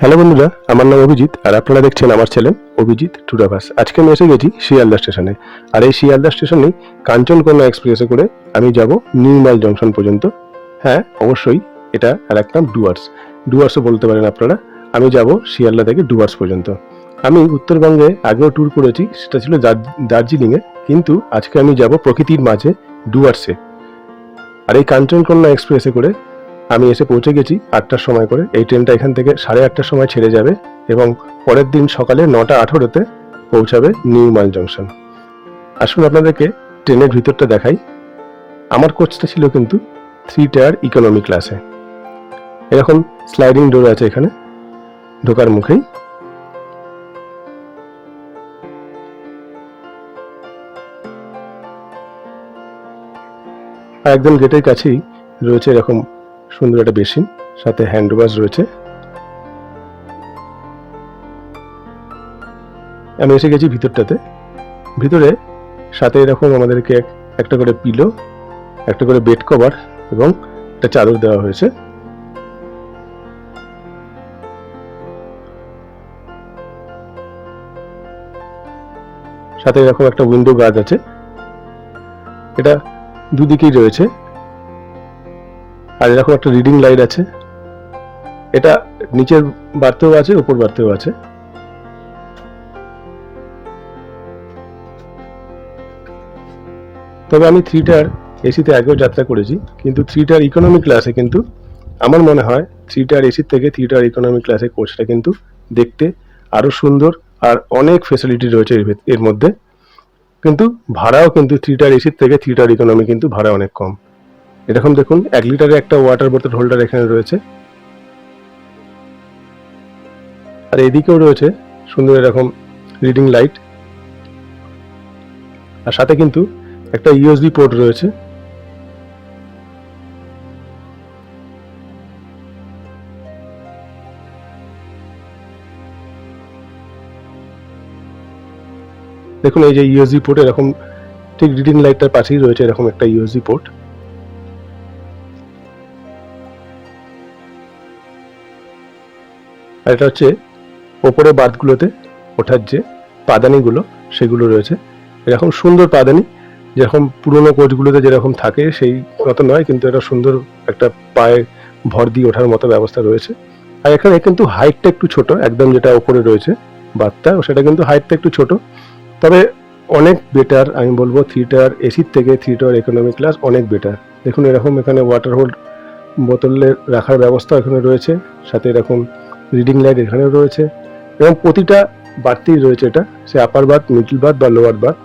Hello বন্ধুরা, আমার নাম অভিজিৎ আর আপনারা দেখছেন আমার চ্যানেল অভিজিৎ টুরাভাস আজকে আমি এসে গেছি শিয়ালদা স্টেশনে। আর এই শিয়ালদা স্টেশনেই কাঞ্চনকন্যা এক্সপ্রেসে করে আমি যাব নিউমাল জংশন পর্যন্ত। হ্যাঁ অবশ্যই এটা আর এক নাম ডুয়ার্স। ডুয়ার্সও বলতে পারেন আপনারা, আমি যাব শিয়ালদা থেকে ডুয়ার্স পর্যন্ত। আমি উত্তরবঙ্গে আগেও ট্যুর করেছি, সেটা ছিল দার- দার্জিলিংয়ে, কিন্তু আজকে আমি যাব প্রকৃতির মাঝে ডুয়ার্সে। আর এই কাঞ্চনকন্যা এক্সপ্রেসে করে আমি এসে পৌঁছে গেছি আটটার সময় করে। এই ট্রেনটা এখান থেকে সাড়ে আটটার সময় ছেড়ে যাবে এবং পরের দিন সকালে নটা আঠেরোতে পৌঁছাবে নিউ মাল জংশন। আসুন আপনাদেরকে ট্রেনের ভিতরটা দেখাই। আমার কোচটা ছিল কিন্তু থ্রি টায়ার ইকোনমি ক্লাসে। এরকম স্লাইডিং ডোর আছে এখানে, ঢোকার মুখেই। একদম গেটের কাছেই রয়েছে এরকম সুন্দর একটা বেসিন সাথে হ্যান্ড ওয়াশ রয়েছে। আমি এসে গেছি ভিতরটাতে। ভিতরে সাথে এরকম আমাদেরকে একটা করে পিলো একটা করে বেড কভার এবং একটা চাদর দেওয়া হয়েছে। সাথে এরকম একটা উইন্ডো গার্ড আছে। এটা দুদিকেই রয়েছে। আর এরকম একটা রিডিং লাইট আছে। এটা নিচের বাড়তেও আছে, উপর বাড়তেও আছে। তবে আমি থ্রিটার এসিতে আগেও যাত্রা করেছি, কিন্তু থ্রিটার ইকোনমি ক্লাসে কিন্তু আমার মনে হয় থ্রিটার এসির থেকে থ্রিটার ইকোনমি ক্লাসে কোচটা কিন্তু দেখতে আরও সুন্দর আর অনেক ফেসিলিটি রয়েছে এর এর মধ্যে। কিন্তু ভাড়াও কিন্তু থ্রিটার এসির থেকে থ্রিটার ইকোনমি কিন্তু ভাড়া অনেক কম। এরকম দেখুন, এক লিটারের একটা ওয়াটার বোতল হোল্ডার এখানে রয়েছে। আর এদিকেও রয়েছে সুন্দর এরকম রিডিং লাইট আর সাথে কিন্তু একটা ইউএসবি পোর্ট রয়েছে। দেখুন, এই যে ইউএসবি পোর্ট এরকম ঠিক রিডিং লাইটটার পাশেই রয়েছে এরকম একটা ইউএসবি পোর্ট আর এটা হচ্ছে ওপরে বার্থগুলোতে ওঠার যে পাদানিগুলো, সেগুলো রয়েছে। এরকম সুন্দর পাদানি, যেরকম পুরোনো কোচগুলোতে যেরকম থাকে, সেই মতো নয়, কিন্তু এটা সুন্দর একটা পায়ে ভর দিয়ে ওঠার মতো ব্যবস্থা রয়েছে। আর এখানে কিন্তু হাইটটা একটু ছোট, একদম যেটা ওপরে রয়েছে বার্থটা সেটা কিন্তু হাইটটা একটু ছোট। তবে অনেক বেটার আমি বলব থিয়েটার এসির থেকে থিয়েটার ইকোনমি ক্লাস অনেক বেটার দেখুন, এরকম এখানে ওয়াটার হোল্ড বোতলে রাখার ব্যবস্থা এখানে রয়েছে, সাথে এরকম রিডিং লাইট এখানেও রয়েছে এবং প্রতিটা বাড়তেই রয়েছে এটা, সে আপার বাথ মিডল বাথ বা লোয়ার বাথ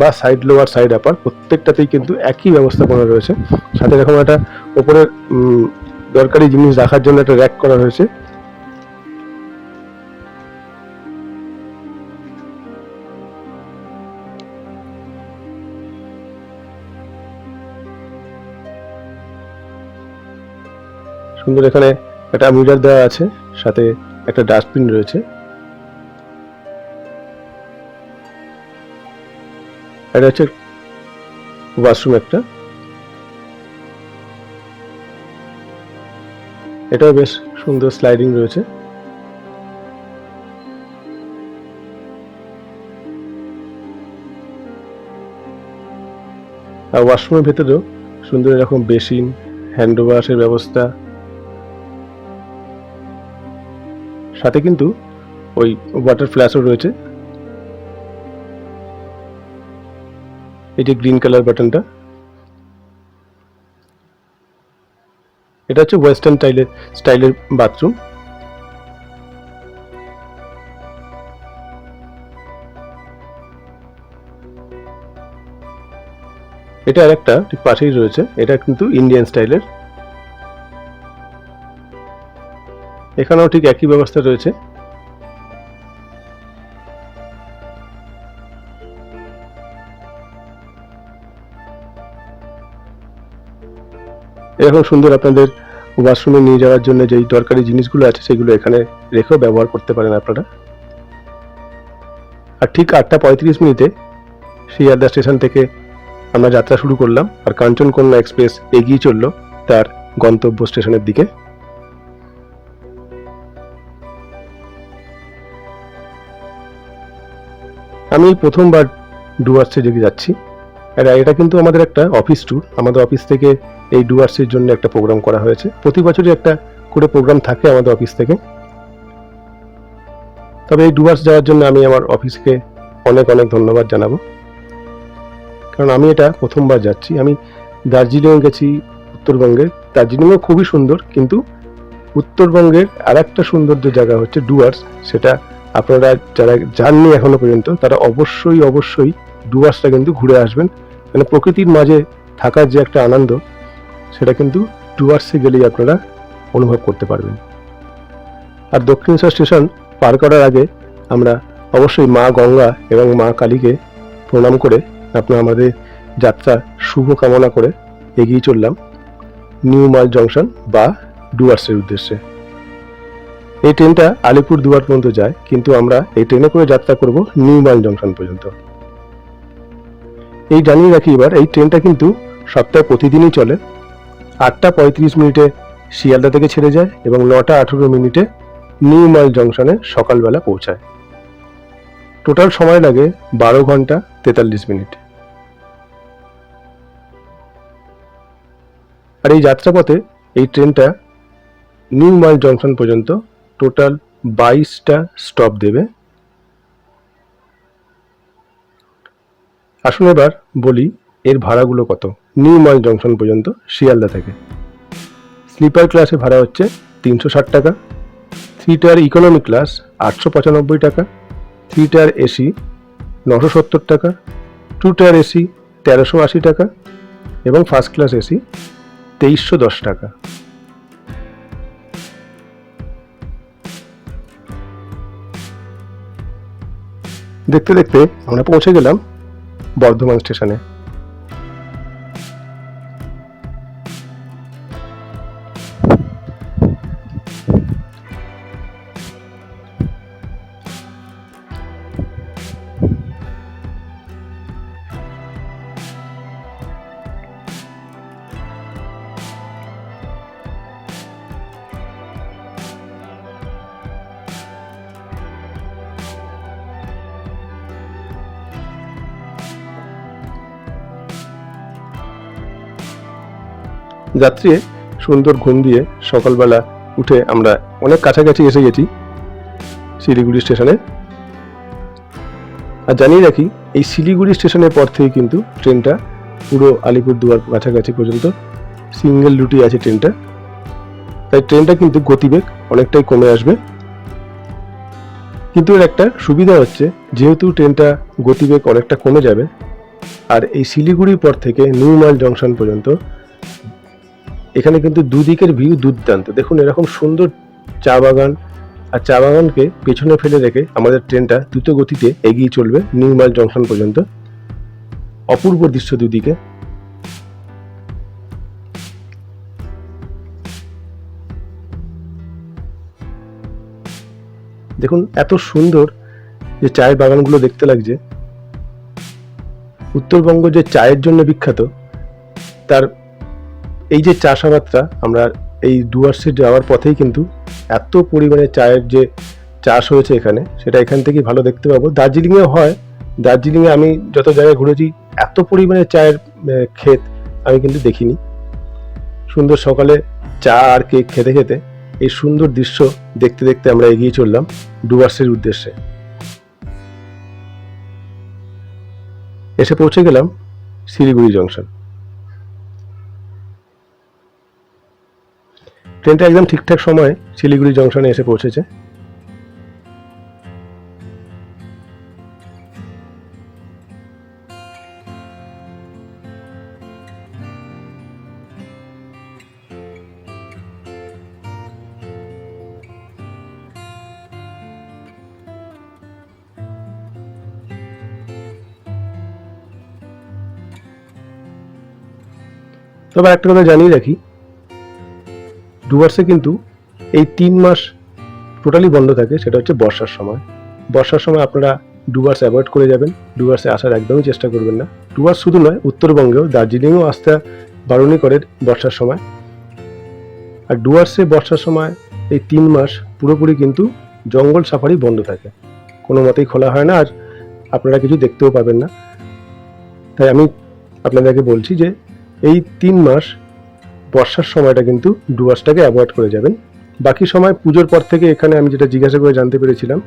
বা সাইড লোয়ার সাইড আপার প্রত্যেকটাতেই কিন্তু একই ব্যবস্থাপনা রয়েছে। সাথে এরকম একটা ওপরে দরকারি জিনিস রাখার জন্য একটা র্যাক করা হয়েছে সুন্দর এখানে একটা মিটার দেওয়া আছে। সাথে একটা ডাস্টবিন রয়েছে। এটা হচ্ছে ওয়াশরুম একটা। এটাও বেশ সুন্দর স্লাইডিং রয়েছে। আর ওয়াশরুমের ভেতরেও সুন্দর এরকম বেসিন, হ্যান্ড ওয়াশের ব্যবস্থা। সাথে কিন্তু ওই ওয়াটার ফ্ল্যাশও রয়েছে। এই যে গ্রিন কালার বাটনটা এটা হচ্ছে ওয়েস্টার্ন স্টাইলের স্টাইলের বাথরুম এটা আর একটা ঠিক পাশেই রয়েছে। এটা কিন্তু ইন্ডিয়ান স্টাইলের এখানেও ঠিক একই ব্যবস্থা রয়েছে। এরকম সুন্দর আপনাদের ওয়াশরুমে নিয়ে যাওয়ার জন্য যেই দরকারি জিনিসগুলো আছে, সেগুলো এখানে রেখেও ব্যবহার করতে পারেন আপনারা। আর ঠিক আটটা পঁয়ত্রিশ মিনিটে শিয়ালদা স্টেশন থেকে আমরা যাত্রা শুরু করলাম। আর কাঞ্চনকন্যা এক্সপ্রেস এগিয়ে চলল তার গন্তব্য স্টেশনের দিকে। আমি প্রথমবার ডুয়ার্সে যদি যাচ্ছি। আর এটা কিন্তু আমাদের একটা অফিস ট্যুর আমাদের অফিস থেকে এই ডুয়ার্সের জন্য একটা প্রোগ্রাম করা হয়েছে। প্রতি বছরই একটা করে প্রোগ্রাম থাকে আমাদের অফিস থেকে। তবে এই ডুয়ার্স যাওয়ার জন্য আমি আমার অফিসকে অনেক অনেক ধন্যবাদ জানাব। কারণ আমি এটা প্রথমবার যাচ্ছি। আমি দার্জিলিং গেছি উত্তরবঙ্গে। দার্জিলিংও খুবই সুন্দর, কিন্তু উত্তরবঙ্গের আর একটা সৌন্দর্য জায়গা হচ্ছে ডুয়ার্স। সেটা আপনারা যারা যাননি এখনও পর্যন্ত, তারা অবশ্যই অবশ্যই ডুয়ার্সটা কিন্তু ঘুরে আসবেন। মানে প্রকৃতির মাঝে থাকার যে একটা আনন্দ, সেটা কিন্তু ডুয়ার্সে গেলেই আপনারা অনুভব করতে পারবেন। আর দক্ষিণেশ্বর স্টেশন পার করার আগে আমরা অবশ্যই মা গঙ্গা এবং মা কালীকে প্রণাম করে আপনার আমাদের যাত্রা শুভ কামনা করে এগিয়ে চললাম নিউ মাল জংশন বা ডুয়ার্সের উদ্দেশ্যে। এই ট্রেনটা আলিপুর দুয়ার পর্যন্ত যায়, কিন্তু আমরা এই ট্রেনে করে যাত্রা করব নিউ মাল জংশন পর্যন্ত। এই জানিয়ে রাখি এবার, এই ট্রেনটা কিন্তু সপ্তাহে প্রতিদিনই চলে। আটটা পঁয়ত্রিশ মিনিটে শিয়ালদা থেকে ছেড়ে যায় এবং নটা আঠেরো মিনিটে নিউ মাল জংশনে সকালবেলা পৌঁছায়। টোটাল সময় লাগে বারো ঘণ্টা তেতাল্লিশ মিনিট। আর এই যাত্রাপথে এই ট্রেনটা নিউ মাইল জংশন পর্যন্ত টোটাল বাইশটা স্টপ দেবে। আসুন এবার বলি এর ভাড়াগুলো কত? নিউ মাইল জংশন পর্যন্ত, শিয়ালদা থেকে। স্লিপার ক্লাসে ভাড়া হচ্ছে তিনশো ষাট টাকা। থ্রি টায়ার ইকোনমি ক্লাস আটশো পঁচানব্বই টাকা। থ্রি টায়ার এসি নশো সত্তর টাকা। টু টায়ার এসি তেরোশো আশি টাকা এবং ফার্স্ট ক্লাস এসি তেইশশো দশ টাকা। দেখতে দেখতে আমরা পৌঁছে গেলাম বর্ধমান স্টেশনে। যাত্রী সুন্দর ঘুম দিয়ে সকালবেলা উঠে আমরা অনেক কাছাকাছি এসে গেছি শিলিগুড়ি স্টেশনে। আর জানিয়ে রাখি, এই শিলিগুড়ি স্টেশনের পর থেকে কিন্তু ট্রেনটা পুরো আলিপুরদুয়ার কাছাকাছি পর্যন্ত সিঙ্গেল রুটি আছে ট্রেনটা। তাই ট্রেনটা কিন্তু গতিবেগ অনেকটাই কমে আসবে। কিন্তু এর একটা সুবিধা হচ্ছে, যেহেতু ট্রেনটা গতিবেগ অনেকটা কমে যাবে, আর এই শিলিগুড়ির পর থেকে নিউ মাইল জংশন পর্যন্ত এখানে কিন্তু দুদিকের ভিউ দুর্দান্ত। দেখুন, এরকম সুন্দর চা বাগান। আর চা বাগানকে পেছনে ফেলে রেখে আমাদের ট্রেনটা দ্রুত গতিতে এগিয়ে চলবে নিউ মাইল জংশন পর্যন্ত। অপূর্ব দৃশ্য দুদিকে। দেখুন, এত সুন্দর যে চায়ের বাগানগুলো দেখতে লাগছে। উত্তরবঙ্গ যে চায়ের জন্য বিখ্যাত, তার এই যে চাষাবাদটা, আমরা এই ডুয়ার্সে যাওয়ার পথেই কিন্তু এত পরিমাণে চায়ের যে চাষ হয়েছে এখানে, সেটা এখান থেকেই ভালো দেখতে পাবো। দার্জিলিংয়ে হয়। দার্জিলিংয়ে আমি যত জায়গায় ঘুরেছি, এত পরিমাণে চায়ের ক্ষেত আমি কিন্তু দেখিনি। সুন্দর সকালে চা আর কেক খেতে খেতে এই সুন্দর দৃশ্য দেখতে দেখতে আমরা এগিয়ে চললাম ডুয়ার্সের উদ্দেশ্যে। এসে পৌঁছে গেলাম শিলিগুড়ি জংশন। ট্রেনটা একদম ঠিকঠাক সময়ে শিলিগুড়ি জংশনে এসে পৌঁছেছে। তবে একটা কথা জানিয়ে রাখি ডুয়ার্সে কিন্তু এই তিন মাস টোটালি বন্ধ থাকে, সেটা হচ্ছে বর্ষার সময়। বর্ষার সময় আপনারা ডুয়ার্স অ্যাভয়েড করে যাবেন ডুয়ার্সে আসার একদমই চেষ্টা করবেন না। ডুয়ার্স শুধু নয়, উত্তরবঙ্গেও, দার্জিলিংও আসতে বারণই করে বর্ষার সময়। আর ডুয়ার্সে বর্ষার সময় এই তিন মাস পুরোপুরি কিন্তু জঙ্গল সাফারি বন্ধ থাকে। কোনো মতেই খোলা হয় না, আর আপনারা কিছু দেখতেও পাবেন না। তাই আমি আপনাদেরকে বলছি যে, এই তিন মাস বর্ষার সময়টা কিন্তু ডুয়ার্সটাকে অ্যাভয়েড করে যাবেন। বাকি সময় পুজোর পর থেকে এখানে আমি যেটা জিজ্ঞাসা করে জানতে পেরেছিলাম,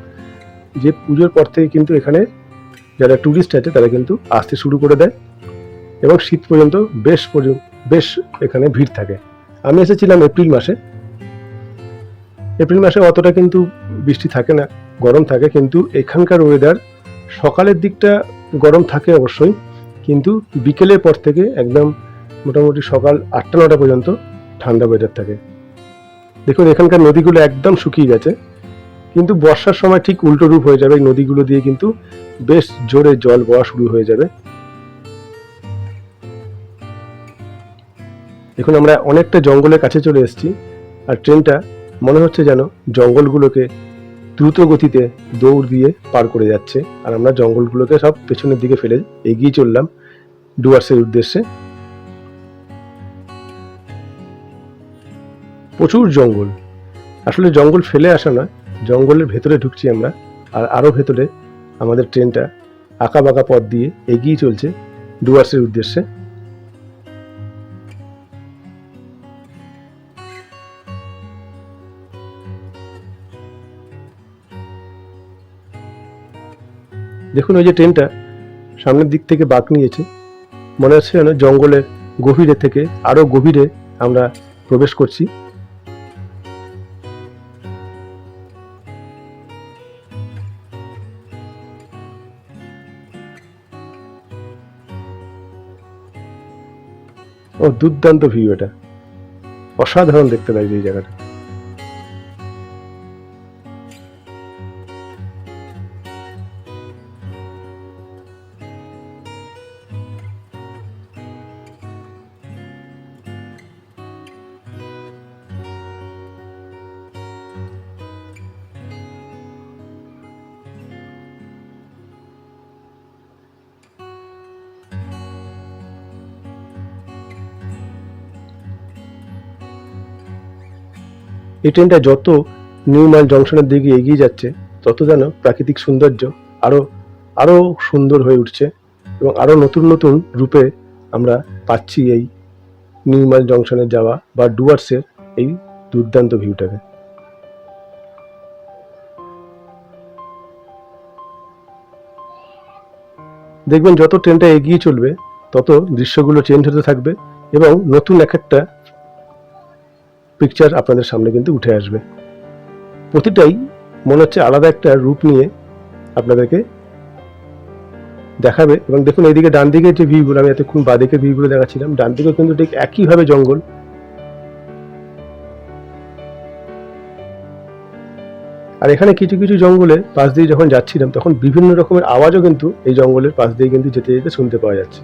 যে পুজোর পর থেকে কিন্তু এখানে যারা ট্যুরিস্ট আছে তারা কিন্তু আসতে শুরু করে দেয় এবং শীত পর্যন্ত বেশ বেশ এখানে ভিড় থাকে। আমি এসেছিলাম এপ্রিল মাসে। এপ্রিল মাসে অতটা কিন্তু বৃষ্টি থাকে না, গরম থাকে, কিন্তু এখানকার ওয়েদার সকালের দিকটা গরম থাকে অবশ্যই, কিন্তু বিকেলের পর থেকে একদম মোটামুটি সকাল আটটা, নটা পর্যন্ত ঠান্ডা ওয়েদার থাকে। দেখুন, এখানকার নদীগুলো একদম শুকিয়ে গেছে, কিন্তু বর্ষার সময় ঠিক উল্টো রূপ হয়ে যাবে। এই নদীগুলো দিয়ে কিন্তু বেশ জোরে জল বওয়া শুরু হয়ে যাবে। দেখুন, আমরা অনেকটা জঙ্গলের কাছে চলে এসেছি, আর ট্রেনটা মনে হচ্ছে যেন জঙ্গলগুলোকে দ্রুত গতিতে দৌড় দিয়ে পার করে যাচ্ছে, আর আমরা জঙ্গলগুলোকে সব পেছনের দিকে ফেলে এগিয়ে চললাম ডুয়ার্সের উদ্দেশ্যে। প্রচুর জঙ্গল। আসলে জঙ্গল ফেলে আসা নয়, জঙ্গলের ভেতরে ঢুকছি আমরা, আর আরও ভেতরে আমাদের ট্রেনটা আঁকা বাঁকা পথ দিয়ে এগিয়ে চলছে ডুয়ার্সের উদ্দেশ্যে। দেখুন ওই যে ট্রেনটা সামনের দিক থেকে বাঁক নিয়েছে। মনে হচ্ছে যেন জঙ্গলের গভীরে থেকে আরও গভীরে আমরা প্রবেশ করছি। ও দুর্দান্ত ভিউ এটা। অসাধারণ দেখতে লাগছে এই জায়গাটা। এই ট্রেনটা যত নিউ মাইল জংশনের দিকে এগিয়ে যাচ্ছে, তত যেন প্রাকৃতিক সৌন্দর্য আরও আরও সুন্দর হয়ে উঠছে এবং আরও নতুন নতুন রূপে আমরা পাচ্ছি এই নিউ মাইল জংশনে যাওয়া বা ডুয়ার্সের এই দুর্দান্ত ভিউটাকে। দেখবেন যত ট্রেনটা এগিয়ে চলবে, তত দৃশ্যগুলো চেঞ্জ হতে থাকবে এবং নতুন এক একটা পিকচার আপনাদের সামনে কিন্তু উঠে আসবে। প্রতিটাই মনে হচ্ছে আলাদা একটা রূপ নিয়ে আপনাদেরকে দেখাবে এবং দেখুন এইদিকে ডান দিকে যে ভিউগুলো আমি এতক্ষণ বাদিকে ভিউগুলো দেখাচ্ছিলাম, ডান দিকে কিন্তু ঠিক একইভাবে জঙ্গল। আর এখানে কিছু কিছু জঙ্গলে পাশ দিয়ে যখন যাচ্ছিলাম, তখন বিভিন্ন রকমের আওয়াজও কিন্তু এই জঙ্গলের পাশ দিয়ে কিন্তু যেতে যেতে শুনতে পাওয়া যাচ্ছে।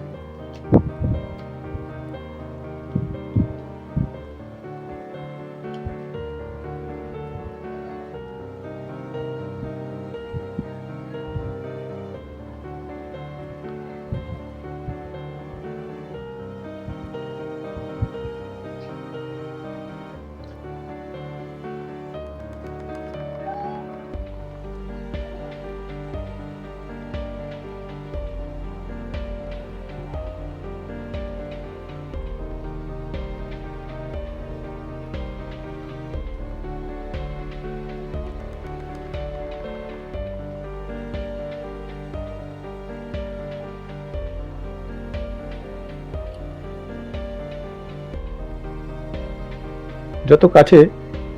যত কাছে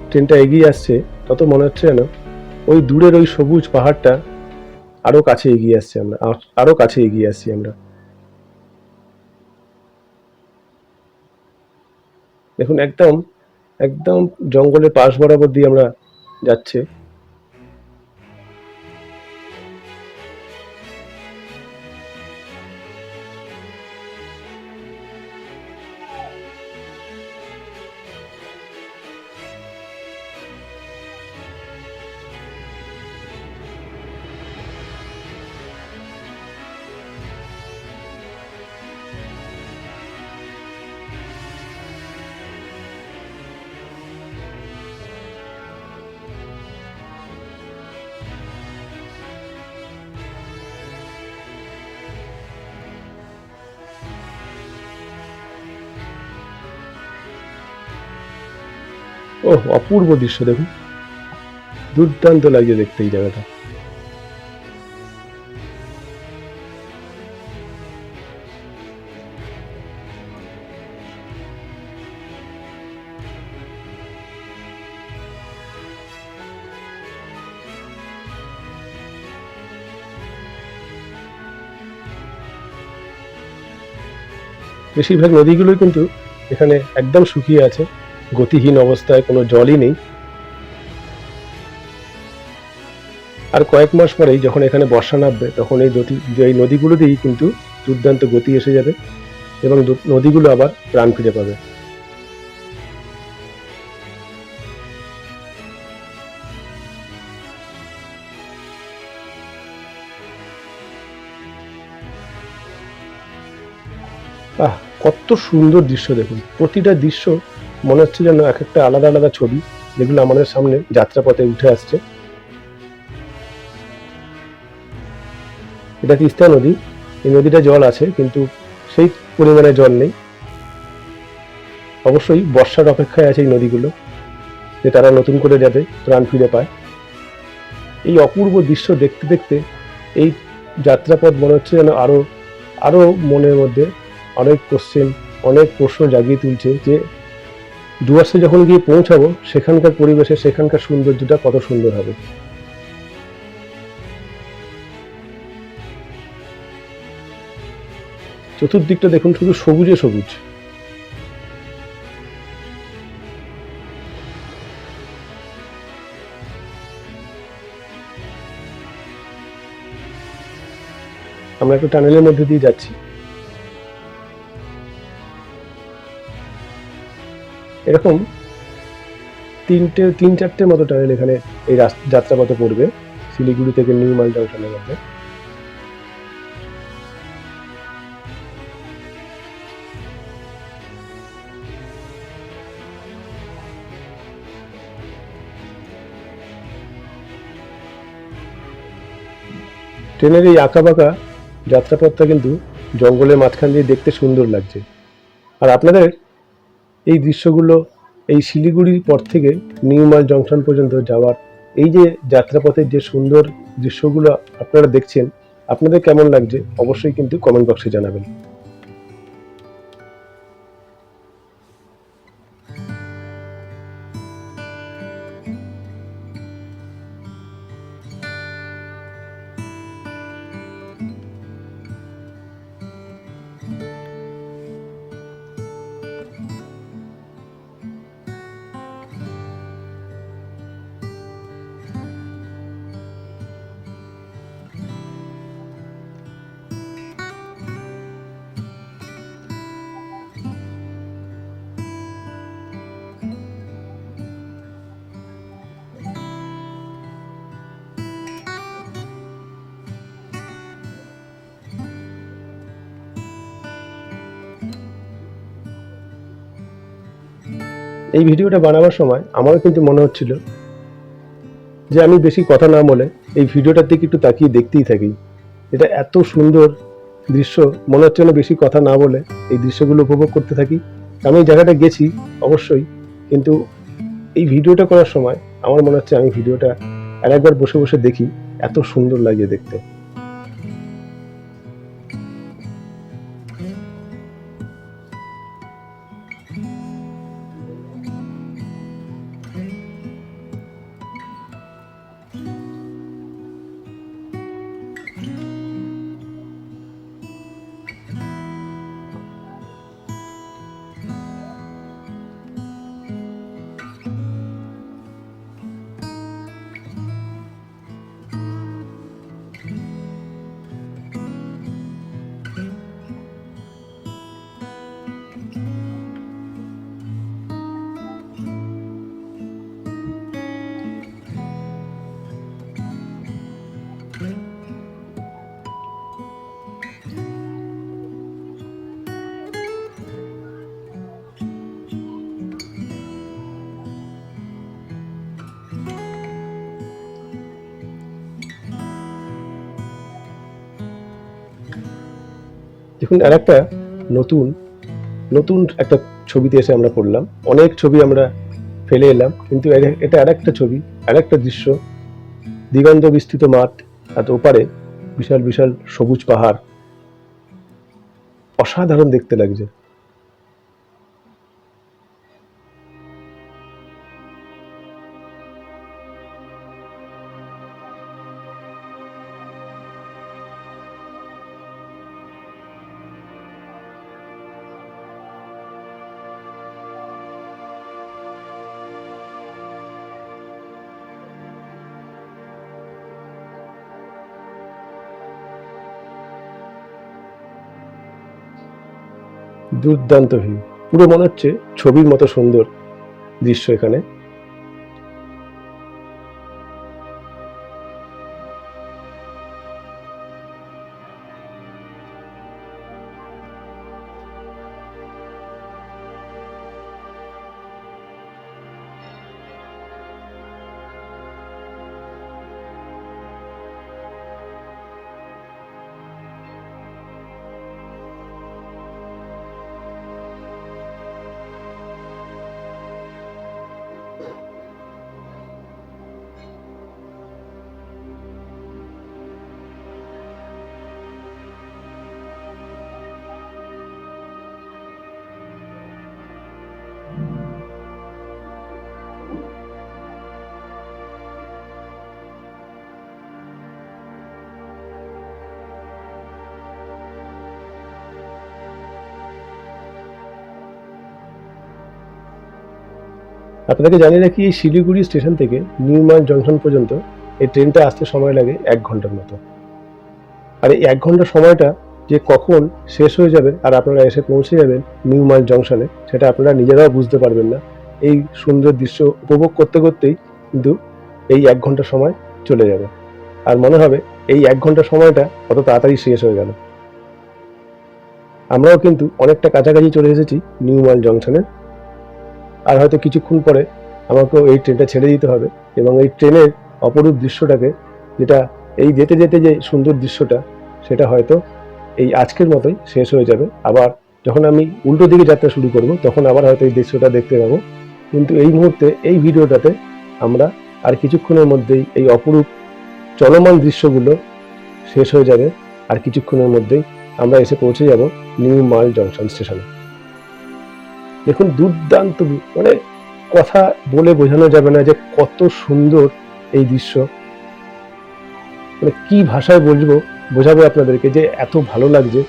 ট্রেনটা এগিয়ে আসছে, তত মনে হচ্ছে যেন ওই দূরের ওই সবুজ পাহাড়টা আরও কাছে এগিয়ে আসছে আমরা আরও আরও কাছে এগিয়ে আসছি আমরা। দেখুন, একদম একদম জঙ্গলের পাশ বরাবর দিয়ে আমরা যাচ্ছে। ও অপূর্ব দৃশ্য, দেখুন। দুর্দান্ত লাগছে দেখতে এই জায়গাটা। বেশিরভাগ নদীগুলোই কিন্তু এখানে একদম শুকিয়ে আছে। গতিহীন অবস্থায় কোনো জলই নেই। আর কয়েক মাস পরেই যখন এখানে বর্ষা নামবে, তখন এই নদী এই নদীগুলোতেই কিন্তু দুর্দান্ত গতি এসে যাবে এবং নদীগুলো আবার প্রাণ ফিরে পাবে। আহ, কত সুন্দর দৃশ্য দেখুন। প্রতিটা দৃশ্য মনে হচ্ছে যেন এক একটা আলাদা আলাদা ছবি যেগুলো আমাদের সামনে যাত্রাপথে উঠে আসছে। এটা তিস্তা নদী। এই নদীটা জল আছে, কিন্তু সেই পরিমাণে জল নেই। অবশ্যই বর্ষার অপেক্ষায় আছে এই নদীগুলো, যে তারা নতুন করে যাবে প্রাণ ফিরে পায়। এই অপূর্ব দৃশ্য দেখতে দেখতে এই যাত্রাপথ মনে হচ্ছে যেন আরও আরও মনের মধ্যে অনেক কোশ্চেন অনেক প্রশ্ন জাগিয়ে তুলছে যে ডুয়ার্সে যখন গিয়ে পৌঁছাবো, সেখানকার পরিবেশে, সেখানকার সৌন্দর্যটা কত সুন্দর হবে। চতুর্দিকটা দেখুন শুধু সবুজে সবুজ। আমরা একটু টানেলের মধ্যে দিয়ে যাচ্ছি। এরকম তিনটে, তিন চারটে মতো টানেল এখানে এই যাত্রাপথে পড়বে। শিলিগুড়ি থেকে নিউ মাল জংশনের মধ্যে ট্রেনের এই আঁকা বাঁকা যাত্রাপথটা কিন্তু জঙ্গলের মাঝখান দিয়ে দেখতে সুন্দর লাগছে। আর আপনাদের এই দৃশ্যগুলো এই শিলিগুড়ির পর থেকে নিউমাল জংশন পর্যন্ত যাওয়ার। এই যে যাত্রাপথের যে সুন্দর দৃশ্যগুলো আপনারা দেখছেন, আপনাদের কেমন লাগছে অবশ্যই কিন্তু কমেন্ট বক্সে জানাবেন। এই ভিডিওটা বানাবার সময় আমারও কিন্তু মনে হচ্ছিল যে আমি বেশি কথা না বলে এই ভিডিওটার দিকে একটু তাকিয়ে দেখতেই থাকি। এটা এত সুন্দর দৃশ্য, মনে হচ্ছে না বেশি কথা না বলে এই দৃশ্যগুলো উপভোগ করতে থাকি। আমি এই জায়গাটা গেছি অবশ্যই, কিন্তু এই ভিডিওটা করার সময় আমার মনে হচ্ছে আমি ভিডিওটা আর একবার বসে বসে দেখি, এত সুন্দর লাগে দেখতে। দেখুন, আর একটা নতুন নতুন একটা ছবিতে এসে আমরা পড়লাম। অনেক ছবি আমরা ফেলে এলাম, কিন্তু এটা আর একটা ছবি আর একটা দৃশ্য। দিগন্ত বিস্তৃত মাঠ, আর ওপারে বিশাল বিশাল সবুজ পাহাড়। অসাধারণ দেখতে লাগছে। দুর্দান্ত ভিউ পুরো মনে হচ্ছে ছবির মতো সুন্দর দৃশ্য এখানে। আপনাদেরকে জানিয়ে রাখি এই শিলিগুড়ি স্টেশন থেকে নিউ মাইল জংশন পর্যন্ত এই ট্রেনটা আসতে সময় লাগে এক ঘণ্টার মতো। আর এই এক ঘণ্টা সময়টা যে কখন শেষ হয়ে যাবে আর আপনারা এসে পৌঁছে যাবেন নিউ মাইল জংশনে, সেটা আপনারা নিজেরাও বুঝতে পারবেন না। এই সুন্দর দৃশ্য উপভোগ করতে করতেই কিন্তু এই এক ঘণ্টা সময় চলে যাবে। আর মনে হবে, এই এক ঘণ্টা সময়টা অত তাড়াতাড়ি শেষ হয়ে গেল। আমরাও কিন্তু অনেকটা কাছাকাছি চলে এসেছি নিউ মাইল জংশনে। আর হয়তো কিছুক্ষণ পরে আমাকেও এই ট্রেনটা ছেড়ে দিতে হবে এবং এই ট্রেনের অপরূপ দৃশ্যটাকে যেটা এই যেতে যেতে যে সুন্দর দৃশ্যটা, সেটা হয়তো এই আজকের মতোই শেষ হয়ে যাবে। আবার যখন আমি উল্টো দিকে যাত্রা শুরু করব, তখন আবার হয়তো এই দৃশ্যটা দেখতে পাবো। কিন্তু এই মুহূর্তে, এই ভিডিওটাতে আমরা আর কিছুক্ষণের মধ্যেই এই অপরূপ চলমান দৃশ্যগুলো শেষ হয়ে যাবে। আর কিছুক্ষণের মধ্যেই আমরা এসে পৌঁছে যাব নিউ মাল জংশন স্টেশনে। দেখুন, দুর্দান্ত মানে কথা বলে বোঝানো যাবে না যে কত সুন্দর এই দৃশ্য। মানে কি ভাষায় বলব, বোঝাবো আপনাদেরকে যে এত ভালো লাগছে।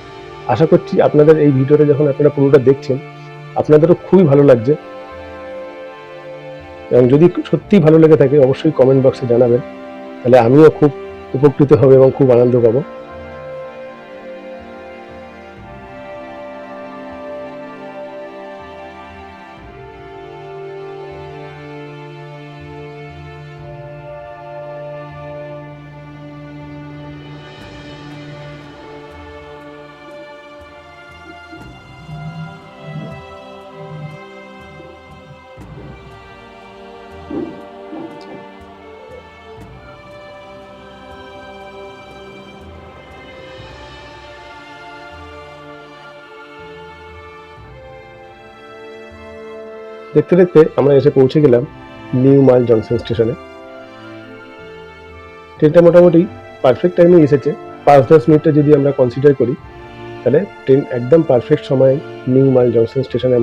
আশা করছি আপনাদের এই ভিডিওটা যখন আপনারা পুরোটা দেখছেন, আপনাদেরও খুবই ভালো লাগছে। এবং যদি সত্যি ভালো লেগে থাকে, অবশ্যই কমেন্ট বক্সে জানাবেন। তাহলে আমিও খুব উপকৃত হব এবং খুব আনন্দ পাবো। দেখতে দেখতে আমরা এসে পৌঁছে গেলাম নিউ মাইল জংশন স্টেশনে। ট্রেনটা মোটামুটি পারফেক্ট টাইমে এসেছে। পাঁচ, দশ মিনিটটা যদি আমরা কনসিডার করি, তাহলে ট্রেন একদম পারফেক্ট সময়ে নিউ মাইল জংশন স্টেশনে